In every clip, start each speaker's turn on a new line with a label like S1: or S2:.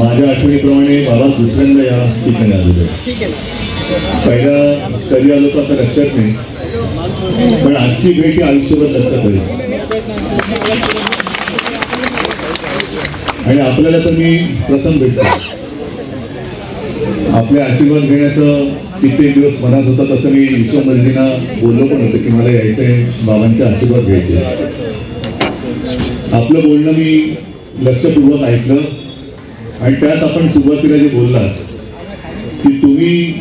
S1: माझ्या आठवणीप्रमाणे बाबा दुसऱ्यांदा या ठिकाणी आलेलो आहे. पहिला कधी आलो तर आता लक्षात नाही पण आजची भेट ही आयुष्यभर लक्षात राहील. आणि आपल्याला तर मी प्रथम भेटतो. आपले आशीर्वाद घेण्याचं कित्येक दिवस मनात होता तसं मी विश्वमर्जींना बोललो पण होतं की मला यायचंय बाबांचे आशीर्वाद घ्यायचे. आपलं बोलणं मी लक्षपूर्वक ऐकलं. आणि त्यात आपण सुरुवातीला जे बोललात की तुम्ही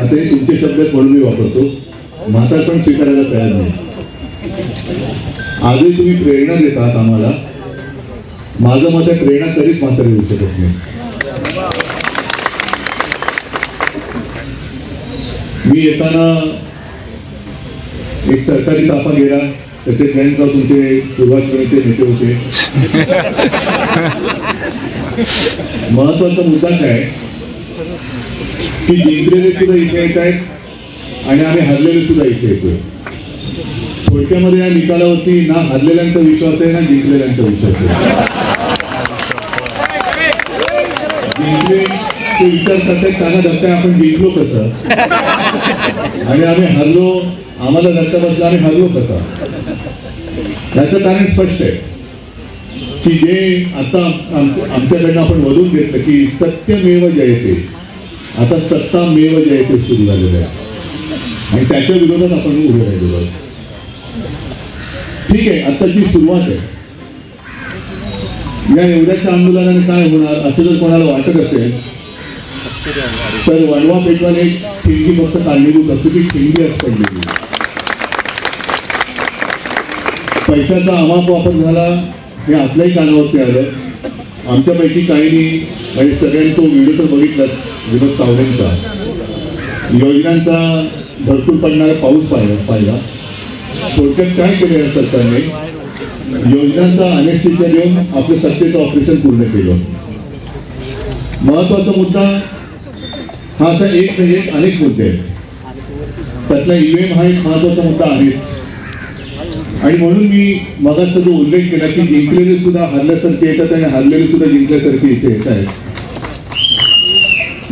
S1: आता तुमचे शब्द म्हणून मी वापरतो. म्हातारपण स्वीकारायला तयार नाही. आजही तुम्ही प्रेरणा देतात आम्हाला. माझं मत प्रेरणा कधीच मात्र येऊ शकत नाही. मी येताना एक सरकारी ताफा गेला. त्याचे जयंतराव तुमचे सुरुवातीचे नेते होते. महत्त्वाचा मुद्दा काय? की जिंकलेले सुद्धा इथे येत आहेत आणि आम्ही हरलेले सुद्धा इथे येतोय थोडक्यामध्ये या निकालावरती ना हरलेल्यांचा विश्वास आहे ना जिंकलेल्यांचा विश्वास आहे. जिंकले ते विचार करतात त्यांना धक्का आपण जिंकलो कसं आणि आम्ही हरलो आम्हाला धक्का बसला आम्ही हरलो कसा? त्याचं कारण स्पष्ट आहे की जे आता आम- आमच्याकडनं आपण वधून घेतलं की सत्यमेव जयते. आता सत्ता मेव जयते सुरू झालेलं आहे. आणि त्याच्या विरोधात आपण उभे राहिलेलो आहोत. ठीक आहे आताची सुरुवात आहे. या एवढ्याच्या आंदोलनाने काय होणार असं जर कोणाला वाटत असेल तर वणवा पेटवाने एक ठिणगी फक्त काढलेली असते ती ठिणगी असते पडलेली पैशाचा अमाप वापर झाला हे आपल्याही कानावरती आलं. आमच्यापैकी काहींनी म्हणजे सगळ्यांनी तो व्हिडिओ तर बघितलाच विनोद तावडेंचा. योजनांचा भरपूर पडणारा पाऊस पाहिला पाहिला. थोडक्यात काय केले या सरकारने? योजनांचा अनेक देऊन आपलं सत्तेचं ऑपरेशन पूर्ण केलं. महत्त्वाचा मुद्दा हा असा एक ना एक अनेक मुद्दे आहेत. त्यातला ईव्हीएम हा एक महत्त्वाचा मुद्दा आहेच. आणि म्हणून मी मगाचा जो उल्लेख केला की जिंकलेले सुद्धा हरल्यासारखे येतात आणि हरलेले सुद्धा जिंकल्यासारखे इथे येत आहेत.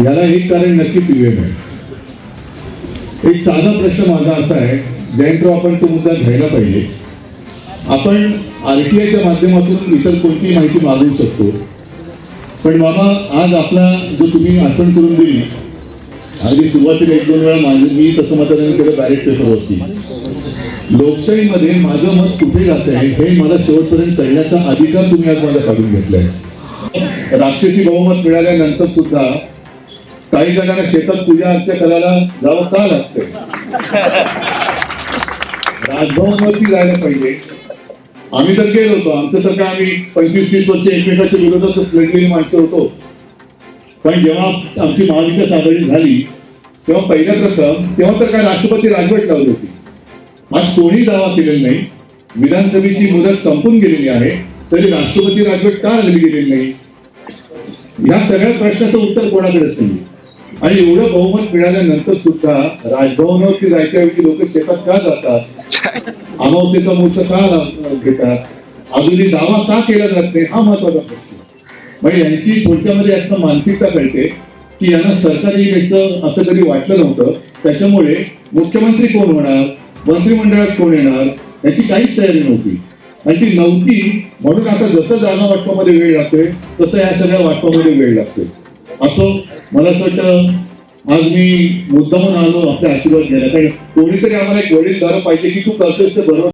S1: याला एक कारण नक्कीच ईव्हीएम आहे. एक साधा प्रश्न माझा असा आहे जयंतराव आपण तो मुद्दा घ्यायला पाहिजे. आपण आरटीआयच्या माध्यमातून इतर कोणतीही माहिती मागवू शकतो. पण बाबा आज आपला जो तुम्ही आठवण करून दिली अगदी सुरुवातीला एक दोन वेळा माझं मी तसं मतदान केलं बॅलेट पेपरवरती लोकशाहीमध्ये माझं मत कुठे जात आहे हे मला शेवटपर्यंत कळण्याचा अधिकार तुम्ही आज मला काढून घेतलाय. राक्षसी बहुमत मिळाल्यानंतर सुद्धा काही जणांना शेतात पूजा अर्चा करायला जावं का लागतंय? राजभवनवरती जायला पाहिजे. आम्ही तर गेलो होतो. आमचं तर काय आम्ही पंचवीस तीस वर्ष एकमेकाच्या विरोधातच लढलेली माणसं होतो. पण जेव्हा आमची महाविकास आघाडी झाली तेव्हा पहिल्या प्रथम तेव्हा तर काय राष्ट्रपती राजवट लावली होती. आज कोणी दावा केलेला नाही. विधानसभेची मुदत संपून गेलेली आहे. तरी राष्ट्रपती राजवट का लागली गेलेली नाही? या सगळ्या प्रश्नाचं उत्तर कोणाकडेच नाही. आणि एवढं बहुमत मिळाल्यानंतर सुद्धा राजभवनावरती जायच्या वेळी लोक शेतात का जातात? अमावस्येचा मूर्त का घेतात? अजूनही दावा का केला जात नाही? हा महत्त्वाचा प्रश्न. म्हणजे यांची थोडक्यामध्ये यातनं मानसिकता कळते? की यांना सरकारी यायचं असं कधी वाटलं नव्हतं. त्याच्यामुळे मुख्यमंत्री कोण होणार? मंत्रिमंडळात कोण येणार? याची काहीच तयारी नव्हती. आणि ती नव्हती म्हणून आता जसं जागा वाटपामध्ये वेळ लागतोय तसं या सगळ्या वाटपामध्ये वेळ लागतोय. असो मला असं वाटतं आज मी मुद्दामून आलो आपले आशीर्वाद घ्यायला. कारण कोणीतरी आम्हाला एक वडील पाहिजे की तू करतोय ते बरोबर